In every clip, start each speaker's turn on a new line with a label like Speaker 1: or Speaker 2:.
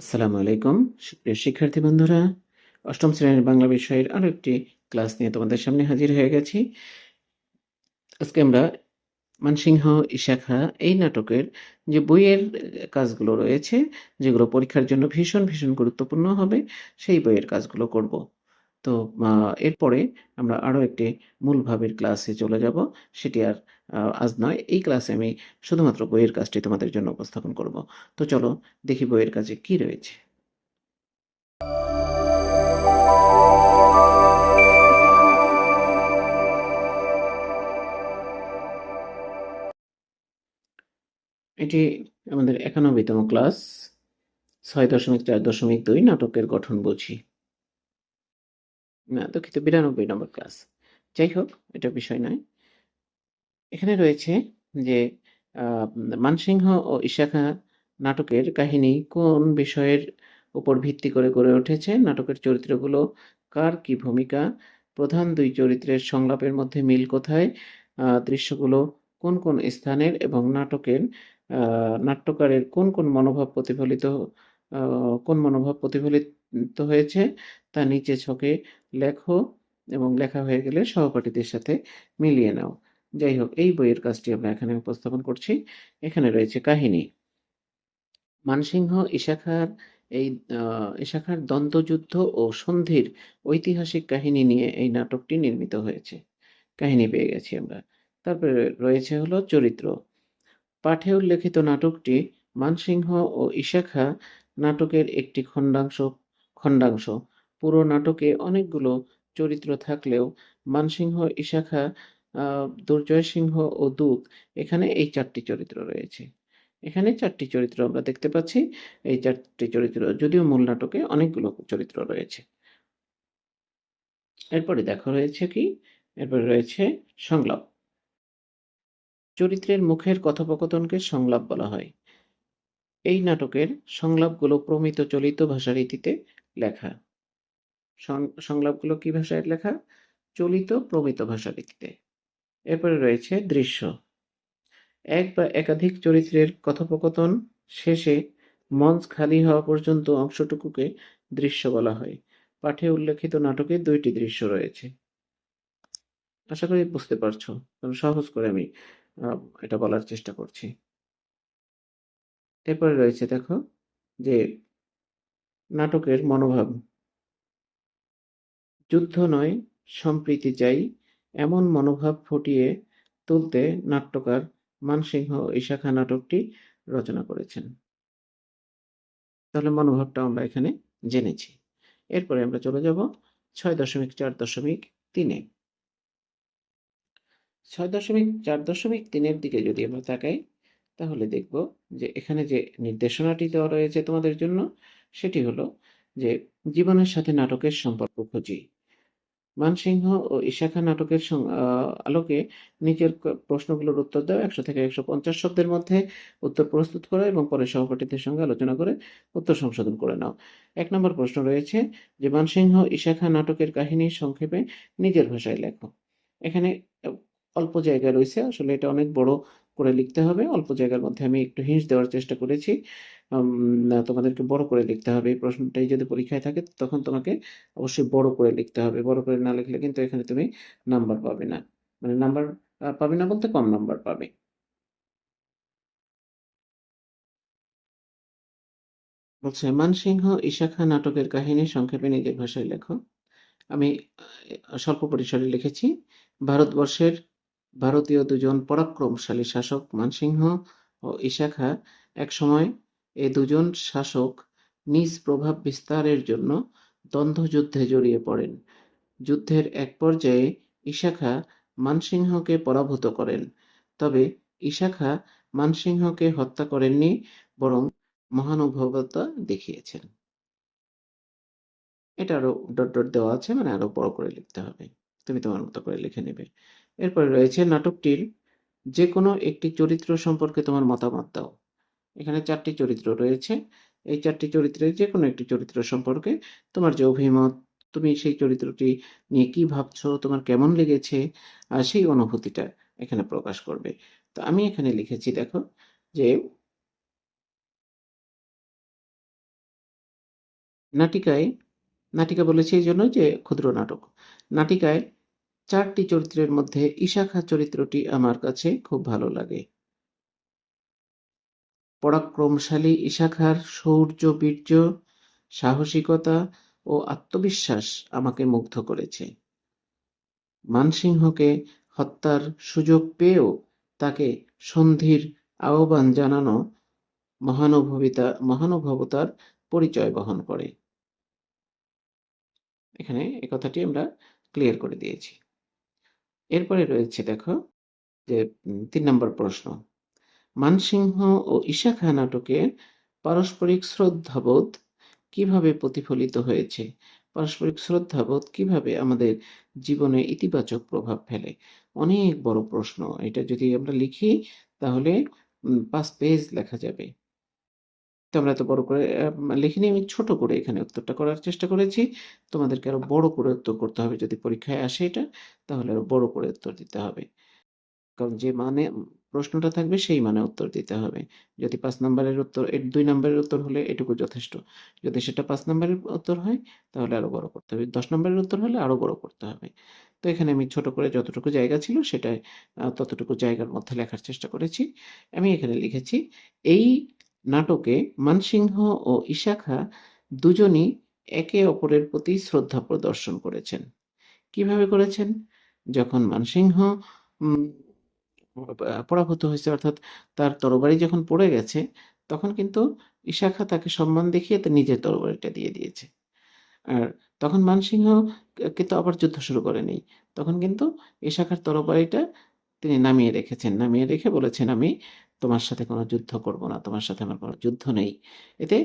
Speaker 1: আসসালামু আলাইকুম। সুপ্রিয় শিক্ষার্থী বন্ধুরা, অষ্টম শ্রেণির বাংলা বিষয়ের আরও একটি ক্লাস নিয়ে তোমাদের সামনে হাজির হয়ে গেছি। আজকে আমরা মানসিংহ ইশাখা এই নাটকের যে বইয়ের কাজগুলো রয়েছে, যেগুলো পরীক্ষার জন্য ভীষণ ভীষণ গুরুত্বপূর্ণ হবে, সেই বইয়ের কাজগুলো করব। তো এরপরে আমরা আরও একটি মূল ভাবের ক্লাসে চলে যাব। সেটি আর আজ নয়। এই ক্লাসে আমি শুধুমাত্র বইয়ের কাজটি তোমাদের জন্য উপস্থাপন করব। তো চলো, দেখি বইয়ের কাজে কি রয়েছে। এটি আমাদের একানব্বইতম ক্লাস, ছয় দশমিক চার দশমিক দুই নাটকের গঠন বুঝি। না, দুঃখিত, বিরানব্বই নম্বর ক্লাস যাই হোক, এটা বিষয় নয়। এখানে রয়েছে যে মানসিংহ ও ইশাখা নাটকের কাহিনী কোন বিষয়ের উপর ভিত্তি করে গড়ে উঠেছে? নাটকের চরিত্রগুলো কার কি ভূমিকা? প্রধান দুই চরিত্রের সংলাপের মধ্যে মিল কোথায়? দৃশ্যগুলো কোন কোন স্থানের এবং নাটকের নাট্যকারের কোন কোন মনোভাব প্রতিফলিত কোন মনোভাব প্রতিফলিত হয়েছে তা নিচে ছকে লেখো এবং লেখা হয়ে গেলে সহপাঠীদের সাথে মিলিয়ে নাও। যাই হোক, এই বইয়ের কাজটি আমরা এখানে উপস্থাপন করছি। এখানে রয়েছে কাহিনী। মানসিংহ ইশাখার এই ইশাখার দ্বন্দ্বযুদ্ধ ও সন্ধির ঐতিহাসিক কাহিনী নিয়ে এই নাটকটি নির্মিত হয়েছে। কাহিনী পেয়ে গেছি আমরা। তারপরে রয়েছে হলো চরিত্র। পাঠে উল্লেখিত নাটকটি মানসিংহ ও ইশাখা নাটকের একটি খণ্ডাংশ খণ্ডাংশ। পুরো নাটকে অনেকগুলো চরিত্র থাকলেও মানসিংহ, ইশাখা দুর্জয় সিংহ ও দূত এখানে এই চারটি চরিত্র রয়েছে। এখানে চারটি চরিত্র আমরা দেখতে পাচ্ছি। এই চারটি চরিত্র যদিও মূল নাটকে অনেকগুলো চরিত্র রয়েছে। এরপরে দেখা রয়েছে কি? এরপরে রয়েছে সংলাপ। চরিত্রের মুখের কথোপকথনকে সংলাপ বলা হয়। এই নাটকের সংলাপগুলো প্রমিত চলিত ভাষারীতিতে লেখা। সংলাপগুলো কি ভাষায় লেখা? চলিত প্রমিত ভাষারীতিতে এরপরে রয়েছে দৃশ্য। এক বা একাধিক চরিত্রের কথোপকথন শেষে মঞ্চ খালি হওয়া পর্যন্ত অংশটুকুকে দৃশ্য বলা হয়। পাঠে উল্লেখিত নাটকে দুইটি দৃশ্য রয়েছে। আশা করি বুঝতে পারছ সহজ করে আমি এটা বলার চেষ্টা করছি। এরপরে রয়েছে দেখো যে নাটকের মনোভাব। যুদ্ধ নয়, সম্প্রীতি চাই, এমন মনোভাব ফুটিয়ে তুলতে নাট্যকার মানসিংহ ইশাখা নাটকটি রচনা করেছেন। তাহলে মনোভাবটা আমরা এখানে জেনেছি। এরপরে আমরা চলে যাব ছয় দশমিক চার দশমিক তিনে। ছয় দশমিক চার দশমিক তিনের দিকে যদি আমরা তাকাই, তাহলে দেখব যে এখানে যে নির্দেশনাটি দেওয়া রয়েছে তোমাদের জন্য সেটি হলো যে জীবনের সাথে নাটকের সম্পর্ক খুঁজি। মানসিংহ ও ইশাখা নাটকের আলোকে নিজের প্রশ্নগুলোর উত্তর দেওয়া একশো থেকে একশো পঞ্চাশ শব্দের মধ্যে উত্তর প্রস্তুত করো এবং পরে সহপাঠীদের সঙ্গে আলোচনা করে উত্তর সংশোধন করে নাও। এক নম্বর প্রশ্ন রয়েছে যে মানসিংহ ইশাখা নাটকের কাহিনী সংক্ষেপে নিজের ভাষায় লেখো। এখানে অল্প জায়গা রয়েছে, আসলে এটা অনেক বড় করে লিখতে হবে। অল্প জায়গার মধ্যে আমি একটু হিন্স দেওয়ার চেষ্টা করেছি। তোমাদেরকে বড় করে লিখতে হবে। এই প্রশ্নটাই যদি পরীক্ষায় থাকে, তখন তোমাকে অবশ্যই বড় করে লিখতে হবে। বড় করে না লিখলে কিন্তু এখানে তুমি নাম্বার পাবে না। মানে নাম্বার পাবে না বলতে কম নাম্বার পাবে। বলছে, মানসিংহ ইশাখা নাটকের কাহিনী সংক্ষেপে নিজের ভাষায় লেখো। আমি স্বল্প পরিসরে লিখেছি। ভারতবর্ষের ভারতীয় দুজন পরাক্রমশালী শাসক মানসিংহ ও ইশাখা একসময় এ দুজন শাসক নিজ প্রভাব বিস্তারের জন্য দ্বন্দ্বযুদ্ধে জড়িয়ে পড়েন। যুদ্ধের এক পর্যায়ে ইশাখা মানসিংহকে পরাভূত করেন। তবে ইশাখা মানসিংহকে হত্যা করেননি, বরং মহানুভবতা দেখিয়েছেন। এটা আরও ডট ডট দেওয়া আছে মানে আরও বড় করে লিখতে হবে। তুমি তোমার মতো করে লিখে নেবে। এরপরে রয়েছে নাটকটির যে কোনো একটি চরিত্র সম্পর্কে তোমার মতামত দাও। এখানে চারটি চরিত্র রয়েছে। এই চারটি চরিত্রের যে কোনো একটি চরিত্র সম্পর্কে তোমার যে অভিমত, তুমি সেই চরিত্রটি নিয়ে কি ভাবছ, তোমার কেমন লেগেছে, আর সেই অনুভূতিটা এখানে প্রকাশ করবে। তো আমি এখানে লিখেছি, দেখো, যে নাটিকায়, নাটিকা বলেছি এই জন্য যে ক্ষুদ্র নাটক। নাটিকায় চারটি চরিত্রের মধ্যে ইশাখা চরিত্রটি আমার কাছে খুব ভালো লাগে। পরাক্রমশালী ইশাখার শৌর্য বীর্য, সাহসিকতা ও আত্মবিশ্বাস আমাকে মুগ্ধ করেছে। মানসিংহকে হত্যার সুযোগ পেয়েও তাকে সন্ধির আহ্বান জানানো মহানুভবিতা, মহানুভবতার পরিচয় বহন করে। এখানে এই কথাটি আমরা ক্লিয়ার করে দিয়েছি। এরপরে রয়েছে দেখো যে তিন নম্বর প্রশ্ন। মানসিংহ ও ঈশাখা নাটকে পারস্পরিক শ্রদ্ধাবোধ কীভাবে প্রতিফলিত হয়েছে? পারস্পরিক শ্রদ্ধাবোধ কীভাবে আমাদের জীবনে ইতিবাচক প্রভাব ফেলে? অনেক বড় প্রশ্ন। এটা যদি আমরা লিখি, তাহলে পাঁচ পেজ লেখা যাবে। তো আমরা এত বড় করে লিখিনি। আমি ছোট করে এখানে উত্তরটা করার চেষ্টা করেছি। তোমাদেরকে আরও বড় করে উত্তর করতে হবে। যদি পরীক্ষায় আসে এটা, তাহলে আরও বড় করে উত্তর দিতে হবে। কারণ যে মানে প্রশ্নটা থাকবে, সেই মানে উত্তর দিতে হবে। যদি পাঁচ নম্বরের উত্তর দুই নম্বরের উত্তর হলে এটুকু যথেষ্ট। যদি সেটা পাঁচ নম্বরের উত্তর হয়, তাহলে আরও বড় করতে হবে। দশ নম্বরের উত্তর হলে আরও বড় করতে হবে। তো এখানে আমি ছোট করে যতটুকু জায়গা ছিল সেটাই ততটুকু জায়গার মধ্যে লেখার চেষ্টা করেছি। আমি এখানে লিখেছি, এই নাটকে মানসিংহ ও ইশাখা দুজনই একে অপরের প্রতি শ্রদ্ধা প্রদর্শন করেছেন। কীভাবে করেছেন? যখন মানসিংহ পরাভূত হয়েছে, অর্থাৎ তার তরবারি যখন পড়ে গেছে, তখন কিন্তু ইশাখা তাকে সম্মান দেখিয়ে তার নিজের তরবারিটা দিয়ে দিয়েছে। আর তখন মানসিংহ কিন্তু আবার যুদ্ধ শুরু করেনি। তখন কিন্তু ইশাখার তরবারিটা তিনি নামিয়ে রেখেছেন। নামিয়ে রেখে বলেছেন, আমি তোমার সাথে কোনো যুদ্ধ করব না, তোমার সাথে আমার কোনো যুদ্ধ নেই। এতে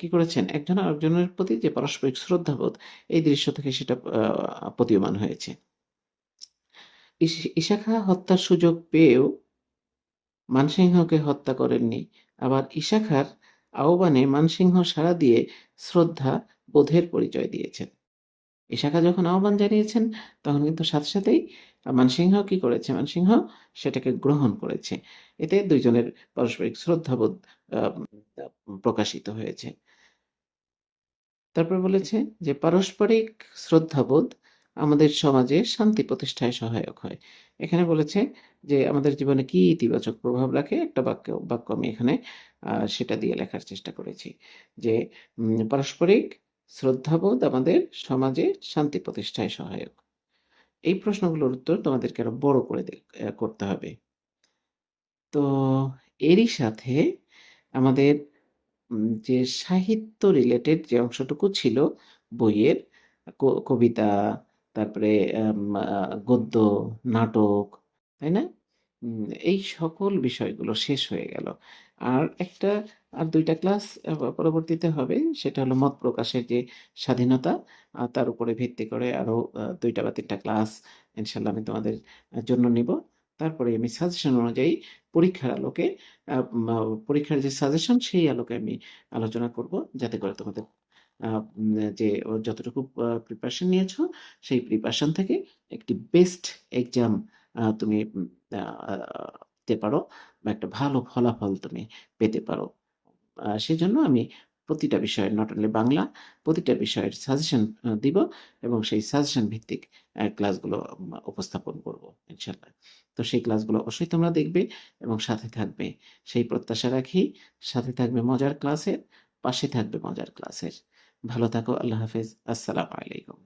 Speaker 1: কি করেছেন? একজন আরেকজনের প্রতি যে পারস্পরিক শ্রদ্ধাবোধ, এই দৃশ্য থেকে সেটা প্রতীয়মান হয়েছে। ইশাখা হত্যার সুযোগ পেয়েও মানসিংহকে হত্যা করেননি। আবার ইশাখার আহ্বানে মানসিংহ সাড়া দিয়ে শ্রদ্ধা বোধের পরিচয় দিয়েছেন। ইশাখা যখন আহ্বান জানিয়েছেন, তখন কিন্তু সাথে সাথেই মানসিংহ কি করেছে? মানসিংহ সেটাকে গ্রহণ করেছে। এতে দুইজনের পারস্পরিক শ্রদ্ধাবোধ প্রকাশিত হয়েছে। তারপর বলেছে যে, পারস্পরিক শ্রদ্ধাবোধ আমাদের সমাজে শান্তি প্রতিষ্ঠায় সহায়ক হয়। এখানে বলেছে যে, আমাদের জীবনে কি ইতিবাচক প্রভাব রাখে? একটা বাক্য বাক্য আমি এখানে সেটা দিয়ে লেখার চেষ্টা করেছি যে পারস্পরিক শ্রদ্ধাবোধ আমাদের সমাজে শান্তি প্রতিষ্ঠায় সহায়ক। এই প্রশ্নগুলোর উত্তর তোমাদেরকে আরও বড় করে করতে হবে। তো এরই সাথে আমাদের যে সাহিত্য রিলেটেড যে অংশটুকু ছিল বইয়ের কবিতা, তারপরে গদ্য, নাটক, তাই না? এই সকল বিষয়গুলো শেষ হয়ে গেল। আর একটা আর দুইটা ক্লাস পরবর্তীতে হবে সেটা হলো মত প্রকাশের যে স্বাধীনতা আহ, তার উপরে ভিত্তি করে আরও আহ, দুইটা বা তিনটা ক্লাস ইনশাল্লাহ আমি তোমাদের জন্য নিব। তারপরে আমি সাজেশন অনুযায়ী পরীক্ষার আলোকে পরীক্ষার যে সাজেশন সেই আলোকে আমি আলোচনা করব যাতে করে তোমাদের যে যতটুকু প্রিপারেশন নিয়েছো সেই প্রিপারেশন থেকে একটি বেস্ট এক্সাম তুমি দিতে পারো বা একটা ভালো ফলাফল তুমি পেতে পারো। সেজন্য আমি প্রতিটা বিষয়ের নট অনলি বাংলা, প্রতিটা বিষয়ের সাজেশন দিব এবং সেই সাজেশন ভিত্তিক ক্লাসগুলো উপস্থাপন করব ইনশাল্লাহ তো সেই ক্লাসগুলো অবশ্যই তোমরা দেখবে এবং সাথে থাকবে। সেই প্রত্যাশা রাখি, সাথে থাকবে মজার ক্লাসের পাশে থাকবে মজার ক্লাসের ভালো থাকো, আল্লাহ হাফেজ। আসসালামু আলাইকুম।